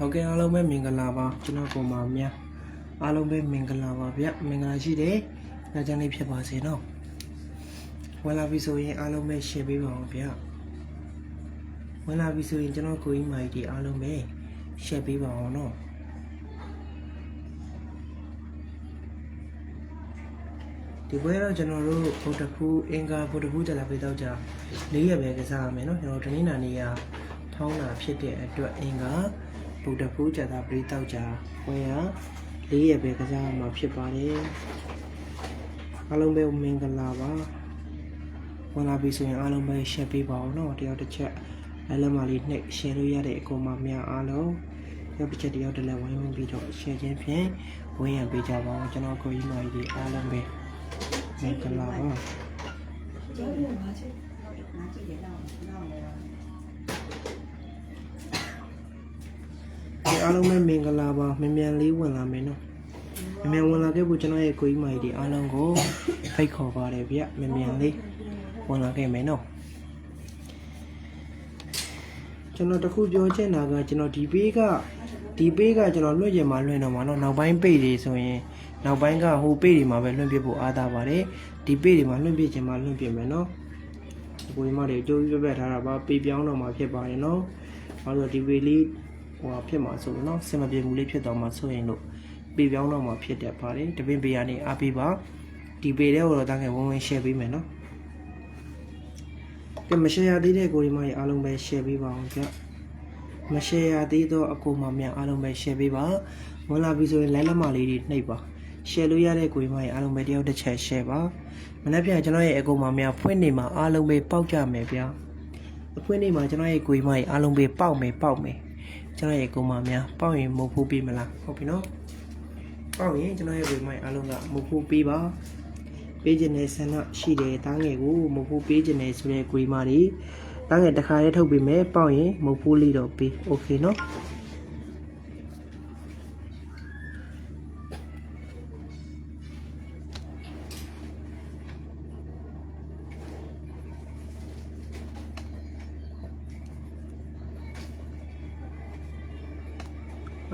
ဟုတ်ကဲ့အားလုံးပဲမင်္ဂလာပါကျွန်တော်ကိုမာမြအားလုံးပဲမင်္ဂလာပါဗျမင်္ဂလာရှိတယ်ညချမ်းလေးဖြစ်ပါစေနော်ဝင်လာပြီဆိုရင်အားလုံးပဲ share ပေးပါအောင်ဗျဝင်လာပြီဆိုရင်ကျွန်တော်ကိုကြီးမာကြီးဒီအားလုံးပဲ share ပေးပါအောင်နော်ဒီပွဲတော့ကျွန်တော်တို့ဗုဒ္ဓဖူးအင်္ဂါဗုဒ္ဓဖူးကြလာပေးတော့ကြ၄ရက်ပဲကစားရမယ်နော်ကျွန်တော်ဒီနေ့နာနေရထောင်းတာဖြစ်တဲ့အတွက်အင်္ဂါ ဗုဒ္ဓဖူးကြတာပရိတောက်ကြဝယ်ရလေးရပဲကစားမှာဖြစ်ပါတယ်အားလုံးပဲမင်္ဂလာပါဝင်လာပြီဆိုရင်အားလုံးပဲ share ပေးပါအောင်နော်တယောက်တစ်ချက်လည်းလက်မလေးနှိပ် share လို့ရတဲ့အကောင်မှများအားလုံးတယောက်တစ်ချက်တယောက်တစ်လက်ဝိုင်းဝန်းပြီးတော့ share ခြင်းဖြင့်ဝင်ရပေးကြပါအောင်ကျွန်တော်ကိုကြီးမကြီးဒီအားလုံးပဲမင်္ဂလာပါ အားလုံးပဲမင်္ဂလာပါမြန်မြန်လေးဝင်လာမယ်နော်မြန်မြန်ဝင်လာခဲ့ဖို့ကျွန်တော်ရဲ့ကိုကြီးမကြီးဒီအားလုံးကိုဖိတ်ခေါ်ပါတယ်ဗျမြန်မြန်လေးဝင်လာခဲ့မယ်နော်ကျွန်တော်တခုပြောချင်တာကကျွန်တော်ဒီပေးကဒီပေးကကျွန်တော်လွှင့်ကြမှာလွှင့်တော့မှာနော်နောက်ပိုင်းပေတွေဆိုရင်နောက်ပိုင်းကဟိုပေတွေမှာပဲလွှင့်ပြဖို့အားသာပါတယ်ဒီပေတွေမှာလွှင့်ပြချင်မှာလွှင့်ပြမယ်နော်ကိုကြီးမတွေအကျိုးပြပြထားတာပါပေပြောင်းတော့မှာဖြစ်ပါတယ်နော်ဘာလို့လဲဒီပေလေး ဟိုဟာဖြစ်မှာဆိုလို့နော်စင်မပြေမှုလေးဖြစ်သွားမှာဆိုရင်လို့ပေပြောင်းတော့မှာဖြစ်တတ်ပါတယ်တပင်းပေကနေအားပေးပါဒီပေတဲ့ကိုတော့တန်းငယ်ဝင်ဝင် share ပေးမယ်နော်ကဲမ share ရသေးတဲ့ကိုဒီမကြီးအားလုံးပဲ share ပေးပါအောင်ကြမ share ရသေးတော့အကိုမမြန်အားလုံးပဲ share ပေးပါဝင်လာပြီဆိုရင် like လက်မလေးတွေနှိပ်ပါ share လို့ရတဲ့ကိုရီးမားရဲ့အားလုံးပဲတယောက်တစ်ချက် share ပါမနေ့ပြန်ကျွန်တော်ရဲ့အကူမများဖွင့်နေမှာအားလုံးပဲပေါက်ကြမယ်ဗျာအဖွင့်နေမှာကျွန်တော်ရဲ့ကိုရီးမားရဲ့အားလုံးပဲပေါက်မယ်ပေါက်မယ် ကျွန်တော်ရဲ့ကုမ္မာများပေါက်ရင်မုတ်ဖို့ပေးမလားဟုတ်ပြီနော်ပေါက်ရင်ကျွန်တော်ရဲ့ဝေမိုင်းအားလုံးကမုတ်ဖို့ပေးပါပေးခြင်းနဲ့ဆန္ဒရှိတယ်တားငယ်ကိုမုတ်ဖို့ပေးခြင်းနဲ့ဆိုတဲ့ဂွေမာတွေတားငယ်တစ်ခါလေးထုတ်ပေးမယ်ပေါက်ရင်မုတ်ဖို့လေးတော့ပေးโอเคနော်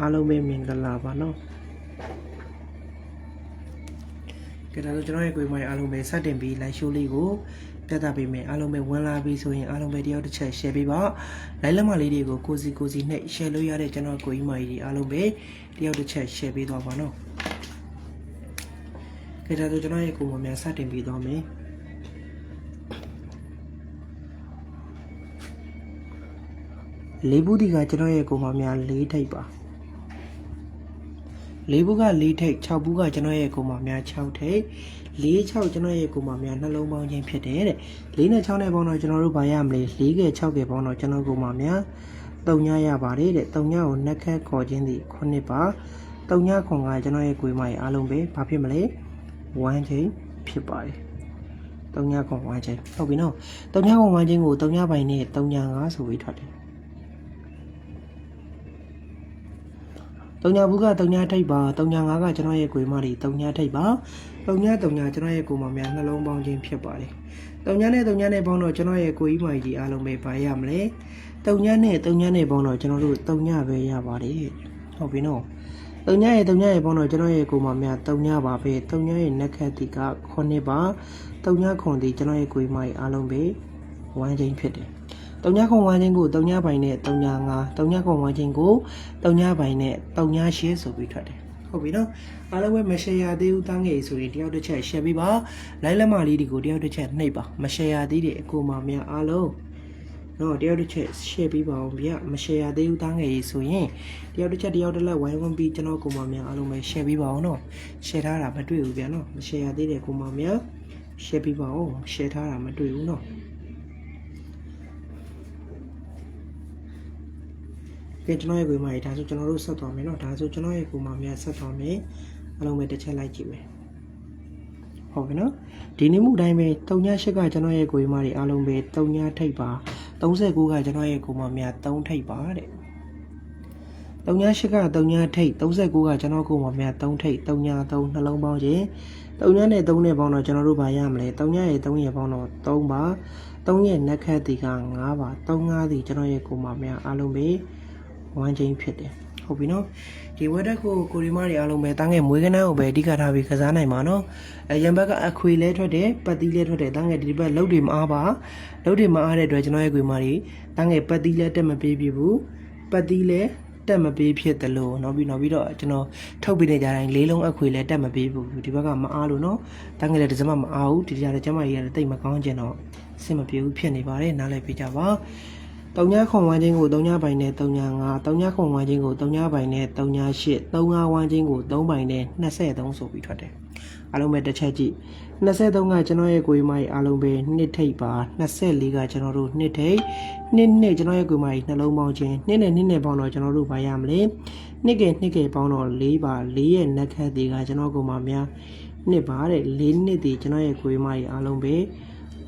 အားလုံးပဲမင်္ဂလာပါနော်ကဲဒါဆိုကျွန်တော်ရဲ့ကိုယ်မိုင်းအားလုံးပဲစတင်ပြီး live show လေးကိုပြသပေးမယ်အားလုံးပဲဝင်လာပြီဆိုရင်အားလုံးပဲတယောက်တစ်ချက် share ပေးပါ live လက်မလေးတွေကိုကိုစီကိုစီနဲ့ share လို့ရတဲ့ကျွန်တော်ကိုယ်မိုင်းကြီးအားလုံးပဲတယောက်တစ်ချက် share ပေးသွားပါနော်ကဲဒါဆိုကျွန်တော်ရဲ့ကိုယ်မိုင်းများစတင်ပြီးသွားမယ်လေးဘူးဒီကကျွန်တော်ရဲ့ကိုယ်မိုင်းများလေးထိပ်ပါ လေးဘူးကလေးထိပ်6ဘူးကကျွန်တော်ရဲ့ကိုမများ6ထိပ်4 6ကျွန်တော်ရဲ့ကိုမများနှလုံးပေါင်းခြင်းဖြစ်တယ်တဲ့4နဲ့6နဲ့ပေါင်းတော့ကျွန်တော်တို့ဘာရမလဲ4က6ကပေါင်းတော့ကျွန်တော်ကိုမများ3ညရပါတယ်တဲ့3ညကိုနှက်ခတ်ခေါ်ခြင်းသည်9ပါ3ညခွန်ကကျွန်တော်ရဲ့ကိုမရဲ့အားလုံးပဲဘာဖြစ်မလဲ1ချိန်ဖြစ်ပါတယ်3ညခွန်1ချိန်ဟုတ်ပြီနော်3ညခွန်1ချိန်ကို3ညပိုင်းနဲ့3ည5ဆိုပြီးထွက်တယ် တုံညာဘူးကတုံညာထိပ်ပါတုံညာငါးကကျွန်တော်ရဲ့ကိုယ်မတွေတုံညာထိပ်ပါတုံညာတုံညာကျွန်တော်ရဲ့ကိုယ်မများနှလုံးပေါင်းခြင်းဖြစ်ပါတယ်တုံညာနဲ့တုံညာနဲ့ပေါင်းတော့ကျွန်တော်ရဲ့ကိုယ်ကြီးမကြီးအားလုံးပဲပါရမလဲတုံညာနဲ့တုံညာနဲ့ပေါင်းတော့ကျွန်တော်တို့တုံညာပဲရပါတယ်ဟုတ်ပြီနော်တုံညာရဲ့တုံညာရဲ့ပေါင်းတော့ကျွန်တော်ရဲ့ကိုယ်မများတုံညာပါပဲတုံညာရဲ့နက်ခတ်တီက9ပါတုံညာခွန်တီကျွန်တော်ရဲ့ကိုယ်မကြီးအားလုံးပဲဝမ်းချင်းဖြစ်တယ် တုံညာခွန်ဝမ်းချင်းကိုတုံညာပိုင်နဲ့တုံညာငါတုံညာခွန်ဝမ်းချင်းကိုတုံညာပိုင်နဲ့တုံညာရှင်းဆိုပြီးထွက်တယ်ဟုတ်ပြီနော်အားလုံးပဲမရှယ်ရသေးဘူးတန်းငယ်ဆိုရင်တယောက်တစ်ချက်ရှယ်ပေးပါလိုင်းလက်မလေးတွေကိုတယောက်တစ်ချက်နှိပ်ပါမရှယ်ရသေးတဲ့အကူမများအားလုံးနော်တယောက်တစ်ချက်ရှယ်ပေးပါအောင်ဗျမရှယ်ရသေးဘူးတန်းငယ်ကြီးဆိုရင်တယောက်တစ်ချက်တယောက်တစ်လက်ဝိုင်းဝန်းပြီးကျွန်တော်ကူမများအားလုံးပဲရှယ်ပေးပါအောင်နော်ရှယ်ထားတာမတွေ့ဘူးဗျနော်မရှယ်ရသေးတဲ့ကူမများရှယ်ပေးပါအောင်ရှယ်ထားတာမတွေ့ဘူးနော် ကဲကျွန်တော်ရဲ့ကိုယ်မကြီးဒါဆိုကျွန်တော်တို့ဆက်သွားမယ်เนาะဒါဆိုကျွန်တော်ရဲ့ကိုယ်မများဆက်သွားမယ်အလုံးပဲတစ်ချက်လိုက်ကြည့်မယ်ဟုတ်ပြီနော်ဒီနေ့မှုအတိုင်းပဲ38ကကျွန်တော်ရဲ့ကိုယ်မတွေအားလုံးပဲ3ထိပ်ပါ39ကကျွန်တော်ရဲ့ကိုယ်မများ3ထိပ်ပါတဲ့38က3ထိပ်39ကကျွန်တော်ကိုယ်မများ3ထိပ်33နှလုံးပေါင်းခြင်း3နဲ့3နဲ့ပေါင်းတော့ကျွန်တော်တို့ဗာရမလဲ3ရဲ့3ရဲ့ပေါင်းတော့3ပါ3ရဲ့နက်ခတ်တီက9ပါ3 5တီကျွန်တော်ရဲ့ကိုယ်မများအားလုံးပဲ ဝ မ်းချင်းဖြစ်တယ်ဟုတ်ပြီနော်ဒီဝက်တက်ကိုကိုရီမားတွေအားလုံးပဲတန်းငယ်မွေးကနန်းကိုပဲအဓိကထားပြီးကစားနိုင်မှာနော်အဲရံဘက်ကအခွေလဲထွက်တယ်ပတ်သီးလဲထွက်တယ်တန်းငယ်ဒီဘက်လှုပ်တွေမအားပါလှုပ်တွေမအားတဲ့အတွက်ကျွန်တော်ရဲ့ကိုရီမားတွေတန်းငယ်ပတ်သီးလဲတက်မပေးပြဘူးပတ်သီးလဲတက်မပေးဖြစ်တယ်လို့နောက်ပြီးနောက်ပြီးတော့ကျွန်တော်ထုတ်ပေးနေကြတိုင်းလေးလုံးအခွေလဲတက်မပေးဘူးဒီဘက်ကမအားလို့နော်တန်းငယ်လည်းဒီစမမအားဘူးဒီကြတဲ့ကျမကြီးကလည်းတိတ်မကောင်းကျင်တော့အဆင်မပြေဘူးဖြစ်နေပါတယ်နားလည်ပေးကြပါ တုံညာခွန်ဝမ်းချင်းကိုတုံညာပိုင်နဲ့တုံညာ9တုံညာခွန်ဝမ်းချင်းကိုတုံညာပိုင်နဲ့တုံညာ8တုံညာဝမ်းချင်းကို3ပိုင်နဲ့23ဆိုပြီးထွက်တယ်အားလုံးပဲတစ်ချက်ကြည့်23ကကျွန်တော်ရဲ့ကိုယ်မိုင်းအားလုံးပဲနှစ်ထိပ်ပါ24ကကျွန်တော်တို့နှစ်ထိပ်နှစ်နှစ်ကျွန်တော်ရဲ့ကိုယ်မိုင်းနှလုံးပေါင်းခြင်းနှစ်နဲ့နှစ်နဲ့ပေါင်းတော့ကျွန်တော်တို့ဘာရမလဲနှစ်ကဲနှစ်ကဲပေါင်းတော့4ပါ4ရဲ့နက်ခတ်တွေကကျွန်တော်ကိုယ်မှာများနှစ်ပါတဲ့4နှစ်တည်ကျွန်တော်ရဲ့ကိုယ်မိုင်းအားလုံးပဲ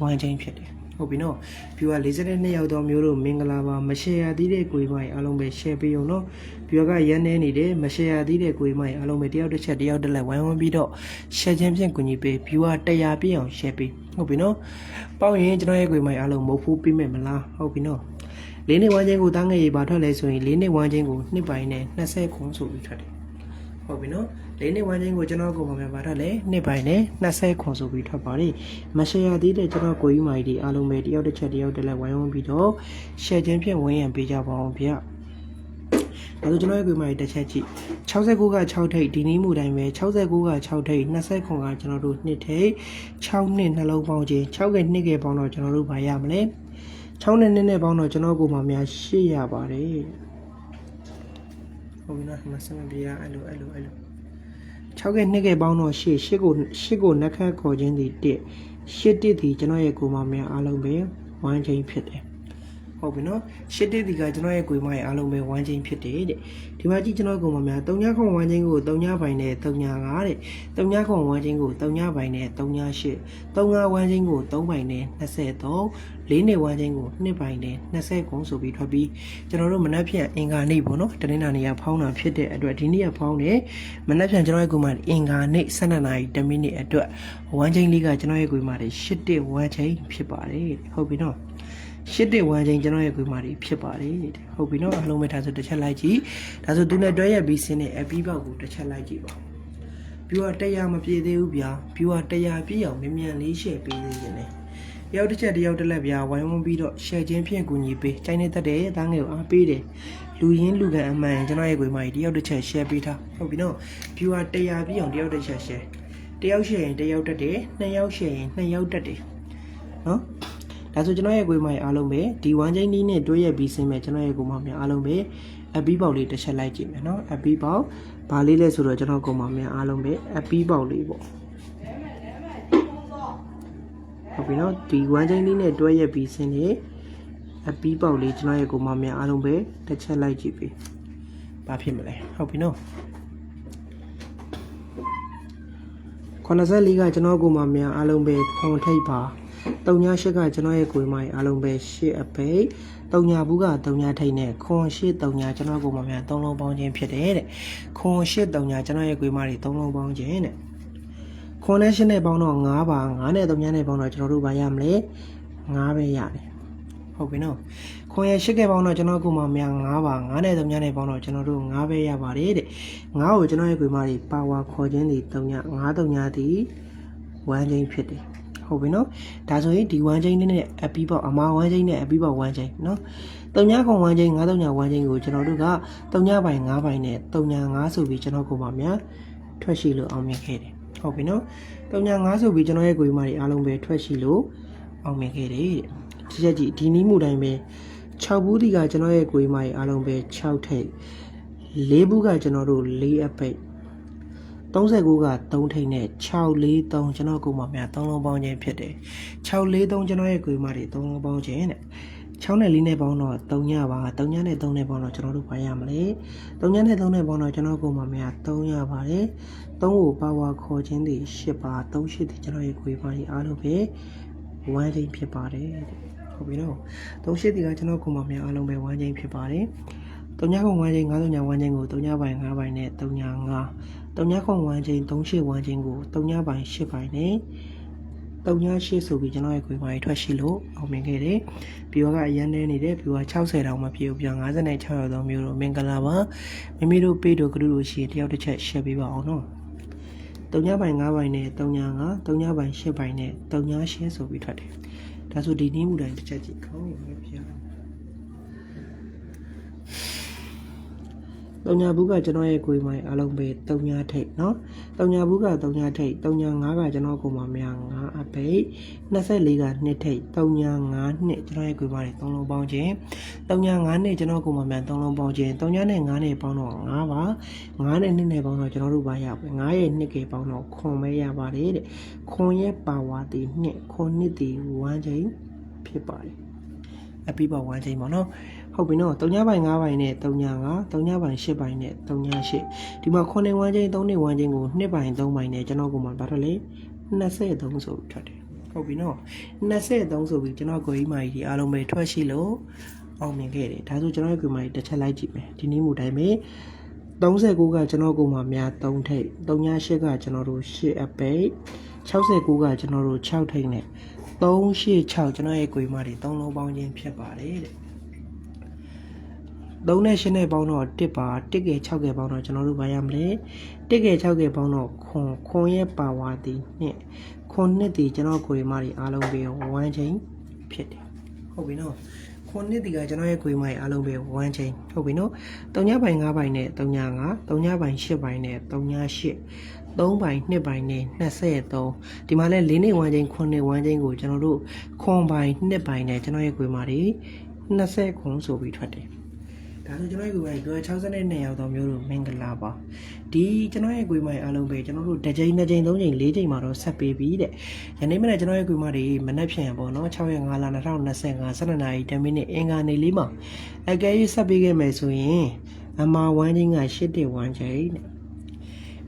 ဝမ်းချင်းဖြစ်တယ် ဟုတ်ပြီနော်ပြူက42ရောက်တော့မျိုးတို့မင်္ဂလာပါမရှယ်ရသေးတဲ့ကိုယ်မိုင်အားလုံးပဲ share ပေးအောင်နော်ပြူကရန်နေနေတယ်မရှယ်ရသေးတဲ့ကိုယ်မိုင်အားလုံးပဲတယောက်တစ်ချက်တယောက်တစ်လက်ဝိုင်းဝန်းပြီးတော့ share ခြင်းဖြင့်ကူညီပေးပြူက100ပြည့်အောင် share ပေးဟုတ်ပြီနော်ပေါက်ရင်ကျွန်တော်ရဲ့ကိုယ်မိုင်အားလုံးမဟုတ်ဘူးပြီးမဲ့မလားဟုတ်ပြီနော်လေးနှစ်ဝမ်းချင်းကိုတားငယ်ရေးပါထွက်လဲဆိုရင်လေးနှစ်ဝမ်းချင်းကိုနှစ်ပိုင်းနဲ့20ခုဆိုပြီးထွက်တယ်ဟုတ်ပြီနော် လေးနှစ်ဝမ်းချင်းကိုကျွန်တော်ကိုပုံမှန်ပါတော့လေနှစ်ပိုင်းနဲ့20ခွန်ဆိုပြီးထွက်ပါလိမရှယ်ရသေးတဲ့ကျွန်တော်ကိုကြီးမိုင်ဒီအားလုံးပဲတယောက်တစ်ချက်တယောက်တစ်လက်ဝိုင်းဝန်းပြီးတော့ရှယ်ချင်းဖြင့်ဝင်းရံပေးကြပါအောင်ဗျဒါဆိုကျွန်တော်ရဲ့ကိုကြီးမိုင်တစ်ချက်ကြည့်69က6ထိပ်ဒီနည်းမှုတိုင်းပဲ69က6ထိပ်20ခွန်ကကျွန်တော်တို့နှစ်ထိပ်6နှစ်နှလုံးပေါင်းခြင်း6ကနှစ်ကပေါင်းတော့ကျွန်တော်တို့ဘာရမလဲ6နဲ့နှစ်နဲ့ပေါင်းတော့ကျွန်တော်ကိုမှများ8ရပါတယ်ဟုတ်ပြီနော်မစမပြရအဲ့လိုအဲ့လိုအဲ့လို 6ကနှစ်ကပေါင်းတော့ရှေ့ရှစ်ကိုရှစ်ကိုနှက်ခတ်ခေါ်ခြင်းဒီတစ်ရှစ်တစ်ဒီကျွန်တော်ရဲ့ကိုမများအားလုံးပဲဝမ်းချင်းဖြစ်တယ်ဟုတ်ပြီနော်ရှစ်တစ်ဒီကကျွန်တော်ရဲ့ကိုမရဲ့အားလုံးပဲဝမ်းချင်းဖြစ်တယ်တဲ့ ဒီမှာကြည့်ကျွန်တော်ကိုမများ3ညခွန်ဝမ်းချင်းကို3ညပိုင်နဲ့3ည5တဲ့3ညခွန်ဝမ်းချင်းကို3ညပိုင်နဲ့3ည8 3ညဝမ်းချင်းကို3ပိုင်နဲ့23လေးနေဝမ်းချင်းကို2ပိုင်နဲ့20ခုဆိုပြီးထွက်ပြီးကျွန်တော်တို့မနက်ဖြန်အင်္ဂါနေ့ပေါ့နော်တနင်္လာနေ့ကဖောင်းတာဖြစ်တဲ့အတွက်ဒီနေ့ကဖောင်းတယ်မနက်ဖြန်ကျွန်တော်ရဲ့ကိုယ်မှာအင်္ဂါနေ့12နာရီ10မိနစ်အတွက်ဝမ်းချင်းလေးကကျွန်တော်ရဲ့ကိုယ်မှာ8တစ်ဝမ်းချင်းဖြစ်ပါတယ်ဟုတ်ပြီနော် ရှစ်တစ်ဝမ်းချင်းကျွန်တော်ရဲ့ဂွေမာတွေဖြစ်ပါတယ်တဲ့ဟုတ်ပြီနော်အားလုံးပဲဒါဆိုတစ်ချက်လိုက်ကြည့်ဒါဆိုသူနဲ့တွဲရက်ပြီးဆင်းတဲ့အပီးပေါက်ကိုတစ်ချက်လိုက်ကြည့်ပါဦး view က100မပြည့်သေးဘူးဗျာ view က100ပြည့်အောင်မြန်မြန်လေး share ပေးနေခြင်းလေတယောက်တစ်ချက်တယောက်တစ်လက်ဗျာဝိုင်းဝန်းပြီးတော့ share ခြင်းဖြင့်ကူညီပေးချိန်နေတတ်တယ်တန်းငယ်ကိုအားပေးတယ်လူရင်းလူကန်အမှန်ကျွန်တော်ရဲ့ဂွေမာကြီးတယောက်တစ်ချက် share ပေးထားဟုတ်ပြီနော် view က100ပြည့်အောင်တယောက်တစ်ချက် share တယောက် share ရင်တယောက်တက်တယ်နှစ်ယောက် share ရင်နှစ်ယောက်တက်တယ်နော် ဒါဆိုကျွန်တော်ရဲ့ကိုယ်မကြီးအားလုံးပဲဒီဝမ်းချင်းနီးနဲ့တွဲရက်ပြီးစင်းမဲ့ကျွန်တော်ရဲ့ကိုယ်မများအားလုံးပဲအပီးပေါက်လေးတစ်ချက်လိုက်ကြည့်မယ်နော်အပီးပေါက်ဘာလေးလဲဆိုတော့ကျွန်တော်ကိုယ်မများအားလုံးပဲအပီးပေါက်လေးပေါ့ဟုတ်ပြီနော်ဒီဝမ်းချင်းလေးနဲ့တွဲရက်ပြီးစင်းနေအပီးပေါက်လေးကျွန်တော်ရဲ့ကိုမများအားလုံးပဲတစ်ချက်လိုက်ကြည့်ပြီဘာဖြစ်မလဲဟုတ်ပြီနော်94ကကျွန်တော်ကိုမများအားလုံးပဲခွန်ထိပ် ပါ38ကကျွန်တော်ရဲ့ကိုယ်မိုင်အားလုံးပဲ8အပိတ်3ဘူးက3ထိပ်နဲ့ခွန်8 3ကျွန်တော်ကိုမများ3လုံးပေါင်းခြင်းဖြစ်တယ်တဲ့ခွန်8 3ကျွန်တော်ရဲ့ကိုယ်မိုင်3လုံးပေါင်းခြင်းတဲ့ခွန်နဲ့ရှင်းနဲ့ပေါင်းတော့9ပါ9နဲ့3ညနဲ့ပေါင်းတော့ကျွန်တော်တို့ဘာရမလဲ9ပဲရတယ်ဟုတ်ပြီနော်ခွန်ရဲ့ရှစ်ကဲပေါင်းတော့ကျွန်တော်ကိုမှများ9ပါ9နဲ့3ညနဲ့ပေါင်းတော့ကျွန်တော်တို့9ပဲရပါတယ်တဲ့9ကိုကျွန်တော်ရဲ့ကိုမှတွေပါဝါခေါ်ခြင်းဒီ3ည9 3ညဒီ1ချင်းဖြစ်တယ် ဟုတ်ပြီနော်ဒါဆိုရင်ဒီ1ချင်းနဲ့အပီးပေါက်အမာ1ချင်းနဲ့အပီးပေါက်1ချင်းနော်3ညခွန်1ချင်း9 3ည1ချင်းကိုကျွန်တော်တို့က3ညပိုင်9ပိုင်နဲ့3ည9ဆိုပြီးကျွန်တော်ကိုမှများထွက်ရှိလို့အောင်မြင်ခဲ့တယ်ဟုတ်ပြီနော်။တုံညာ9ဆိုပြီးကျွန်တော်ရဲ့ကိုယ်မတွေအားလုံးပဲထွက်ရှိလို့အောင်မြင်ခဲ့တယ်တဲ့။ဒီချက်ကြည့်ဒီနီးမှုတိုင်းပဲ6ဘူးဒီကကျွန်တော်ရဲ့ကိုယ်မတွေအားလုံးပဲ6ထိပ်၄ဘူးကကျွန်တော်တို့၄အပိတ် 39က3ထိပ်နဲ့643ကျွန်တော်ကိုယ်မများ3လုံးပေါင်းခြင်းဖြစ်တယ်။643ကျွန်တော်ရဲ့ကိုယ်မတွေ3လုံးပေါင်းခြင်းတဲ့6နဲ့4နဲ့ပေါင်းတော့3ညပါ3ညနဲ့3နဲ့ပေါင်းတော့ကျွန်တော်တို့ဘာရမလဲ3ညနဲ့3နဲ့ပေါင်းတော့ကျွန်တော်ကိုယ်မများ3ရပါတယ်3ကိုပါဝါခေါ်ခြင်းတွေ10ပါ3 8ဒီကျွန်တော်ရဲ့ကိုယ်ပါကြီးအားလုံးပဲ1ချင်းဖြစ်ပါတယ်တဲ့ဟုတ်ပြီနော်3 8ဒီကကျွန်တော်ကိုယ်မများအားလုံးပဲ1ချင်းဖြစ်ပါတယ်3ညကုံ1ချင်း9ည1ချင်းကို3ညပိုင်9ပိုင်နဲ့3ည9 3ညကုံ1ချင်း3 8 1ချင်းကို3ညပိုင်10ပိုင်နဲ့3 38ဆိုပြီးကျွန်တော်ရဲ့ခွေးမကြီးထွက်ရှိလို့အောင်မြင်ခဲ့တယ်ပြီးတော့ကအရန်နေနေတယ်ပြီးတော့60တောင်မှပြည့်ဦးပြန်56ရောက်သောမျိုးတို့မင်္ဂလာပါမိမိတို့ပေးတို့ကလူတို့ရှိရင်တယောက်တစ်ချက် share ပေးပါအောင်နော်တုံညာပိုင်9ပိုင်နဲ့တုံညာ9တုံညာပိုင်10ပိုင်နဲ့တုံညာ10ဆိုပြီးထွက်တယ်ဒါဆိုဒီနည်းမူတိုင်းတစ်ချက်ကြည့်ခေါင်းရပဲပြရအောင် တုံညာဘူးကကျွန်တော်ရဲ့ကိုယ်မိုင်အလုံးပဲတုံညာထိတ်နော်တုံညာဘူးကတုံညာထိတ်တုံညာ9ကကျွန်တော်ကိုယ်မမရ9အပိတ်24က2ထိတ်တုံညာ9နှစ်ကျွန်တော်ရဲ့ကိုယ်မိုင်3လုံးပေါင်းခြင်းတုံညာ9နှစ်ကျွန်တော်ကိုယ်မမရ3လုံးပေါင်းခြင်းတုံညာနဲ့9နှစ်ပေါင်းတော့9ပါ9နဲ့2နဲ့ပေါင်းတော့ကျွန်တော်တို့ဘာရပါ9ရဲ့2ကပေါင်းတော့ခွန်ပဲရပါတယ်တဲ့ခွန်ရဲ့ပါဝါတိ2ခွန်နှစ်တိ1ချိန်ဖြစ်ပါတယ်အပိပါ1ချိန်ပေါ့နော် ဟုတ်ပြီနော်3ညပိုင်း5ပိုင်းနဲ့3ည5 3ညပိုင်း10ပိုင်းနဲ့3ည8ဒီမှာ9နေ1ချင်း3နေ1ချင်းကို2ပိုင်း3ပိုင်းနဲ့ကျွန်တော်ကိုမှဘာထွက်လဲ23ဆိုပြီးထွက်တယ်ဟုတ်ပြီနော်23ဆိုပြီးကျွန်တော်ကိုကြီးမာကြီးဒီအားလုံးပဲထွက်ရှိလို့အောင်မြင်ခဲ့တယ်ဒါဆိုကျွန်တော်ရဲ့ကိုမာကြီးတစ်ချက်လိုက်ကြည့်မယ်ဒီနည်းမူတိုင်းပဲ39ကကျွန်တော်ကိုမှများ3ထိပ်3ည8ကကျွန်တော်တို့8အပိတ်69ကကျွန်တော်တို့6ထိပ်နဲ့386ကျွန်တော်ရဲ့ကိုကြီးမာကြီး3လုံးပေါင်းခြင်းဖြစ်ပါတယ်တဲ့ 3နဲ့8နဲ့ပေါင်းတော့1ပါ1ကဲ6ကဲပေါင်းတော့ကျွန်တော်တို့ဘာရမလဲ1ကဲ6ကဲပေါင်းတော့ခွန်ခွန်ရဲ့ပါဝါတီနှစ်ခွန်နှစ်တီကျွန်တော်ကိုယ်မကြီးအားလုံးပဲ1ချိန်ဖြစ်တယ်ဟုတ်ပြီနော်ခွန်နှစ်တီကကျွန်တော်ရဲ့ကိုယ်မကြီးအားလုံးပဲ1ချိန်ဟုတ်ပြီနော်3ညပိုင်း5ပိုင်းနဲ့3ည5 3ညပိုင်း10ပိုင်းနဲ့3ည8 3ပိုင်း2ပိုင်းနဲ့23ဒီမှာလဲ4နေ1ချိန်9နေ1ချိန်ကိုကျွန်တော်တို့ခွန်ပိုင်း2ပိုင်းနဲ့ကျွန်တော်ရဲ့ကိုယ်မကြီး20ခွန်ဆိုပြီးထွက်တယ် ဒါဆိုကျွန်တော်ရဲ့ကိုယ်ပိုင်တို့62ရောက်တော့မျိုးတို့မင်္ဂလာပါဒီကျွန်တော်ရဲ့ကိုယ်ပိုင်အားလုံးပဲကျွန်တော်တို့တစ်ချိန်နှစ်ချိန်သုံးချိန်လေးချိန်မှာတော့ဆက်ပေးပြီတဲ့ယနေ့မနေ့ကျွန်တော်ရဲ့ကိုယ်မတွေမနေ့ဖြန်ပေါ့နော်6ရက်5လ2025 12နာရီ10မိနစ်အင်္ဂါနေ့လေးမှာအကယ်၍ဆက်ပေးခဲ့မယ်ဆိုရင်အမ1ချင်းက8တက်1ချိန်တဲ့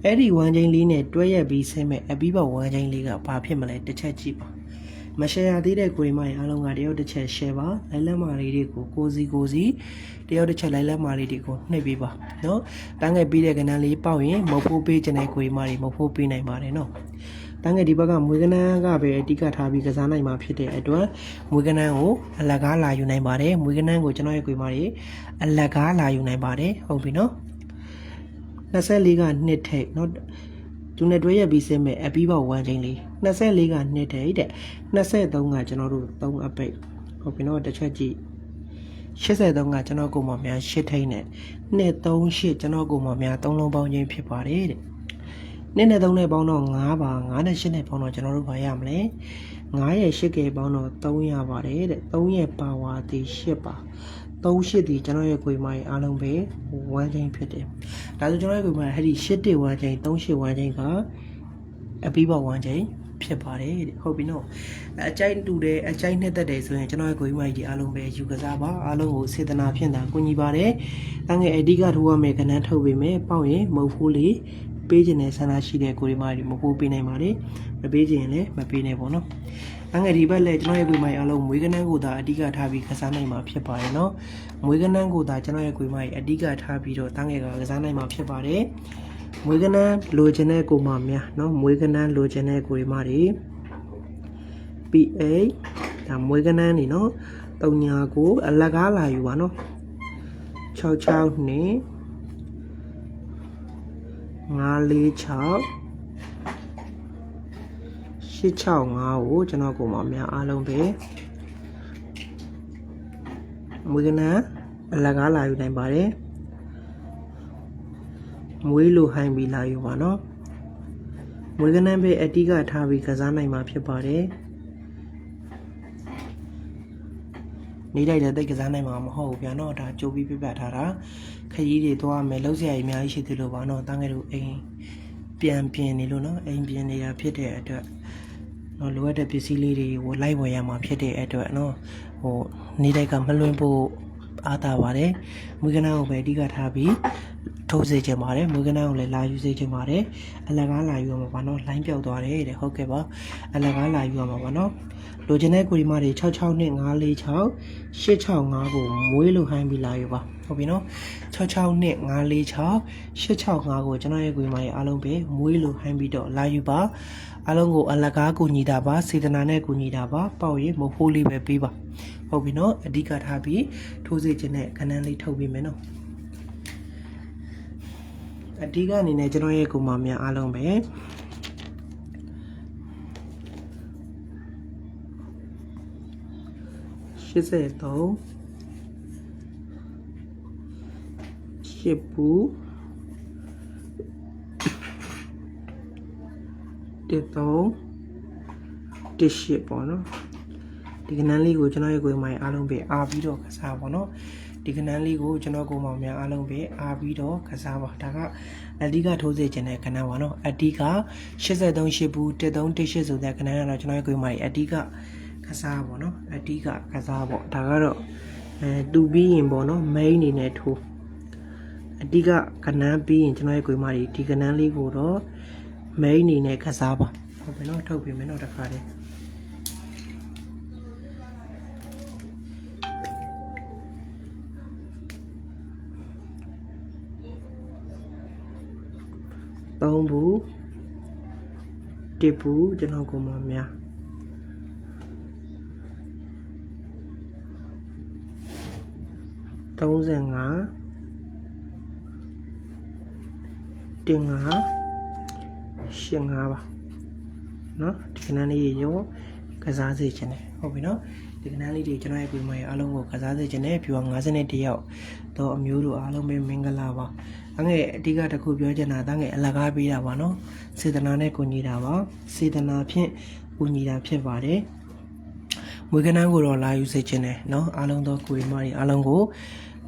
အဲ့ဒီ1ချိန်လေးနဲ့တွဲရက်ပြီးဆင်းမဲ့အပြီးပေါ1ချိန်လေးကဘာဖြစ်မလဲတစ်ချက်ကြည့်ပါ မ share ရသေးတဲ့ကိုရီမိုင်အားလုံးကတယောက်တစ်ချက် share ပါလိုက်လက်မာလေးတွေကိုကိုစီကိုစီတယောက်တစ်ချက်လိုက်လက်မာလေးတွေကိုနှိပ်ပေးပါเนาะတန်းငယ်ပြီးတဲ့ကဏ္ဍလေးပေါက်ရင်မဟုတ်ဖို့ပေးခြင်းတဲ့ကိုရီမိုင်တွေမဟုတ်ဖို့ပေးနိုင်ပါတယ်เนาะတန်းငယ်ဒီဘက်ကမွေးကနန်းကပဲအဓိကထားပြီးကစားနိုင်မှာဖြစ်တဲ့အတွက်မွေးကနန်းကိုအလကားလာယူနိုင်ပါတယ်မွေးကနန်းကိုကျွန်တော်ရဲ့ကိုရီမိုင်တွေအလကားလာယူနိုင်ပါတယ်ဟုတ်ပြီเนาะ24ကနှစ်ထိပ်เนาะ သူနဲ့တွဲရက်ပြီးစင်းမဲ့အပြီးပေါက်1ချင်းလေး 24ကနှစ်တဲ့တဲ့23ကကျွန်တော်တို့3အပိတ်ဟုတ်ပြီနော်တစ်ချက်ကြည့်83ကကျွန်တော်ကိုမများ8ထိန်းနဲ့238ကျွန်တော်ကိုမများ3လုံးပေါင်းချင်းဖြစ်ပါတယ်တဲ့နှစ်နဲ့3နဲ့ပေါင်းတော့9ပါ9နဲ့8နဲ့ပေါင်းတော့ကျွန်တော်တို့ဘာရမလဲ9ရဲ့8ကပေါင်းတော့3ရပါတယ်တဲ့3ရဲ့ပါဝါဒီ8ပါ38ဒီကျွန်တော်ရဲ့ကိုယ်မိုင်းအားလုံးပဲ1ချင်းဖြစ်တယ်ဒါဆိုကျွန်တော်ရဲ့ကိုယ်မိုင်းအဲ့ဒီ8တိ1ချင်း38 1ချင်းကအပြီးပေါက်1ချင်း ဖြစ်ပါတယ်တဲ့ဟုတ်ပြီနော်အကြိုက်တူတယ်အကြိုက်နှစ်သက်တယ်ဆိုရင်ကျွန်တော်ရဲ့ကိုယ်မိုင်းဒီအားလုံးပဲယူကစားပါအားလုံးကိုစေတနာဖြင့်သာကူညီပါတယ်တန်းငယ်အဓိကထိုးရမယ်ခဏထုတ်ပေးမယ်ပေါ့ရင်မဟုတ်ဘူးလေပေးခြင်းနဲ့ဆန္ဒရှိတဲ့ကိုယ်မိုင်းဒီမဟုတ်ပေးနိုင်ပါလေမပေးခြင်းလည်းမပေးနဲ့ပေါ့နော်တန်းငယ်ဒီဘက်လည်းကျွန်တော်ရဲ့ကိုယ်မိုင်းအားလုံးမွေးကနန်းကိုသာအဓိကထားပြီးကစားနိုင်မှာဖြစ်ပါတယ်နော်မွေးကနန်းကိုသာကျွန်တော်ရဲ့ကိုယ်မိုင်းအဓိကထားပြီးတော့တန်းငယ်ကကစားနိုင်မှာဖြစ်ပါတယ် မွေးကနန်းလိုချင်တဲ့ကိုမများเนาะမွေးကနန်းလိုချင်တဲ့ကိုရီမတွေ PA ဒါမွေးကနန်းနေเนาะတုံညာကိုအလကားလာယူပါเนาะ66နဲ့946 865ကိုကျွန်တော်ကိုမများအားလုံးပဲမွေးကနန်းအလကားလာယူနိုင်ပါတယ် မွေးလိုဟိုင်းပြီးလာယူပါနော်မွေးကနန်းပဲအတိကထားပြီးကစားနိုင်မှာဖြစ်ပါတယ်နေလိုက်လည်းတိတ်ကစားနိုင်မှာမဟုတ်ဘူးဗျာနော်ဒါကြိုးပြီးပြပြထားတာခကြီးတွေသွားမယ်လှုပ်ရှားကြီးအများကြီးရှိသေးလို့ပါနော်တန်းငယ်တို့အိမ်ပြန်ပြင်နေလို့နော်အိမ်ပြင်နေတာဖြစ်တဲ့အတွက်နော်လိုအပ်တဲ့ပစ္စည်းလေးတွေကိုလိုက်ဝယ်ရမှာဖြစ်တဲ့အတွက်နော်ဟိုနေတိုက်ကမလွင်ဖို့အားသာပါတယ်မိကနာကိုပဲအဓိကထားပြီး ထိုးစေချင်ပါတယ်မွေးကနန်းကိုလည်းလာယူစေချင်ပါတယ်အလကားလာယူရမှာပါနော်လိုင်းပြောက်သွားတယ်တဲ့ဟုတ်ကဲ့ပါအလကားလာယူရမှာပါနော်လိုချင်တဲ့ကိုဒီမတွေ66နှစ်946 865ကိုမွေးလို့ဟိုင်းပြီးလာယူပါဟုတ်ပြီနော်66နှစ်946 865ကိုကျွန်တော်ရဲ့ကိုဒီမတွေအားလုံးပဲမွေးလို့ဟိုင်းပြီးတော့လာယူပါအားလုံးကိုအလကားကိုညီတာပါစေတနာနဲ့ကိုညီတာပါပေါ့ရင်မဖိုးလေးပဲပေးပါဟုတ်ပြီနော်အဓိကထားပြီးထိုးစေခြင်းနဲ့ခဏန်းလေးထုတ်ပေးမယ်နော် အဓိကအနေနဲ့ကျွန်တော်ရဲ့ကိုမများအားလုံးပဲ83ရှစ်ဘူးတစ်သုံးတစ်ရှစ်ပေါ့နော်ဒီကနန်းလေးကိုကျွန်တော်ရဲ့ကိုယ်မိုင်အားလုံးပဲအားပြီးတော့ကစားပေါ့နော် ဒီကနန်းလေးကိုကျွန်တော်ကိုယ်မောင်များအားလုံးပဲအားပြီးတော့ကစားပါဒါကအဓိကထိုးစေခြင်းတဲ့ကနန်းပါနော်အဓိက83ရှစ်ဘူး1318ဆိုတဲ့ကနန်းကတော့ကျွန်တော်ရဲ့ကိုယ်မိုင်အဓိကကစားပေါ့နော်အဓိကကစားပေါ့ဒါကတော့အဲတူပြီးရင်ပေါ့နော် main အနေနဲ့ထိုးအဓိကကနန်းပြီးရင်ကျွန်တော်ရဲ့ကိုယ်မိုင်ဒီကနန်းလေးကိုတော့ main အနေနဲ့ကစားပါဟုတ်ပြီနော်ထုတ်ပြီမယ်နော်တခါတည်း သုံးဘူးတစ်ဘူးကျွန်တော်ကိုမများ35တင်5 85ပါเนาะဒီကနန်းလေးရေရောကစားစေခြင်းတယ် ဟုတ်ပြီနော်ဒီကနန်းလေးတွေကျွန်တော်ရဲ့ပြင်မွေအားလုံးကိုကစားစေခြင်းနဲ့ viewer 51ယောက်တော့အမျိုးတို့အားလုံးပဲမင်္ဂလာပါအငယ်အဓိကတစ်ခုပြောချင်တာတငယ်အလကားပေးတာပါနော်စေတနာနဲ့ကိုညီတာပါစေတနာဖြင့်ကိုညီတာဖြစ်ပါတယ်မွေးကနန်းကိုတော့လာယူစေခြင်းနဲ့နော်အားလုံးသောကိုယ်မတွေအားလုံးကို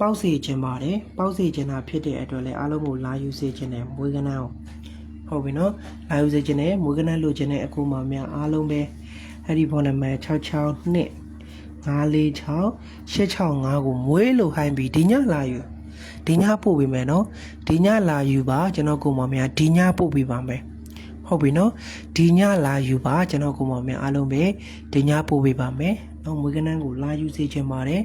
ပေါက်စေခြင်းပါတယ်ပေါက်စေခြင်းတာဖြစ်တဲ့အတွက်လည်းအားလုံးကိုလာယူစေခြင်းနဲ့မွေးကနန်းကိုဟုတ်ပြီနော်လာယူစေခြင်းနဲ့မွေးကနန်းလိုချင်တဲ့အကူမများအားလုံးပဲ အဲ့ဒီဖုန်းနံပါတ်66နှစ်946 865ကိုမွေးလို့ဟိုင်းပြီးဒီညလာယူဒီညပို့ပေးမယ်နော်ဒီညလာယူပါကျွန်တော်ကိုမများဒီညပို့ပေးပါမယ်ဟုတ်ပြီနော်ဒီညလာယူပါကျွန်တော်ကိုမများအားလုံးပဲဒီညပို့ပေးပါမယ်နော်မွေးကနန်းကိုလာယူစေခြင်းပါတယ်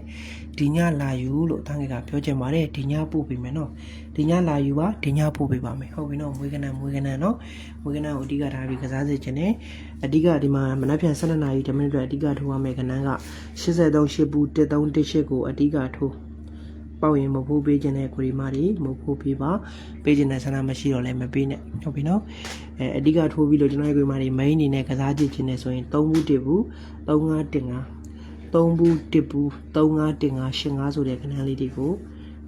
ဒီညလာယူလို့တန်းငယ်ကပြောချင်ပါတယ်ဒီညပို့ပေးမယ်နော် ဒီညလာယူပါဒီညပို့ပေးပါမယ်ဟုတ်ပြီနော်မွေးကနန်းမွေးကနန်းနော်မွေးကနန်းကိုအဓိကထားပြီးကစားစေခြင်းနဲ့အဓိကဒီမှာမနက်ဖြန်12နာရီ10မိနစ်အတွက်အဓိကထိုးရမယ့်ကနန်းက83ရှစ်ဘူး1318ကိုအဓိကထိုးပေါက်ရင်မဖို့ပေးခြင်းနဲ့ကိုရီမာတွေမဖို့ပေးပါပေးခြင်းနဲ့ဆန္ဒမရှိတော့လည်းမပေးနဲ့ဟုတ်ပြီနော်အဲအဓိကထိုးပြီးလို့ကျွန်တော်ရဲ့ကိုရီမာတွေ main အနေနဲ့ကစားကြည့်ခြင်းနဲ့ဆိုရင်3ဘူး1ဘူး35တင်5 3ဘူး1ဘူး35တင်5 85ဆိုတဲ့ကနန်းလေးတွေကို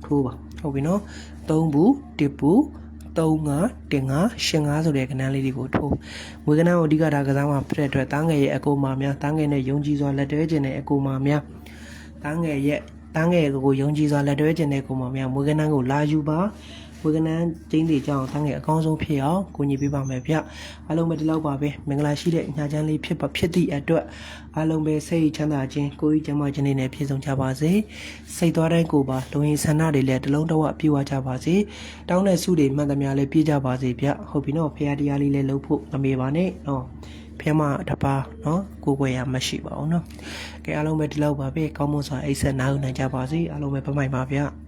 ထိုးပါ ဟုတ်ပြီနော်3ဘူး1ဘူး35တင်5 85ဆိုတဲ့ကဏ္ဍလေးတွေကိုထိုးငွေကဏ္ဍကိုအဓိကဒါကစားမှာဖြစ်တဲ့အတွက်တန်းငယ်ရဲ့အကူမာများတန်းငယ်နဲ့ယုံကြည်စွာလက်တွဲခြင်းတဲ့အကူမာများတန်းငယ်ရဲ့တန်းငယ်ကိုယုံကြည်စွာလက်တွဲခြင်းတဲ့အကူမာများငွေကဏ္ဍကိုလာယူပါ ငွေကဏ္ဍကျင်းစီကြောင်းတန်းငယ်အကောင်းဆုံးဖြစ်အောင်ကိုညီပေးပါမယ်ဗျအားလုံးပဲဒီလောက်ပါပဲမင်္ဂလာရှိတဲ့ညာချမ်းလေးဖြစ်ပါဖြစ်သည့်အတွက်အားလုံးပဲစိတ်ချမ်းသာခြင်းကိုယ်ကြီးကျန်းမာခြင်းတွေနဲ့ပြည့်စုံကြပါစေစိတ်သွားတိုင်းကိုပါလုံရင်ဆန္ဒတွေလည်းတစ်လုံးတစ်ဝပြည့်ဝကြပါစေတောင်းတဲ့ဆုတွေမှန်သမျှလည်းပြည့်ကြပါစေဗျဟုတ်ပြီနော်ဖရာတရားလေးလည်းလုပ်ဖို့မမေ့ပါနဲ့နော်ဖះမတပါနော်ကိုယ်ွယ်ရမရှိပါဘူးနော်ကဲအားလုံးပဲဒီလောက်ပါပဲကောင်းမွန်စွာအိတ်ဆက်နားယူနိုင်ကြပါစေအားလုံးပဲပမိုက်ပါဗျ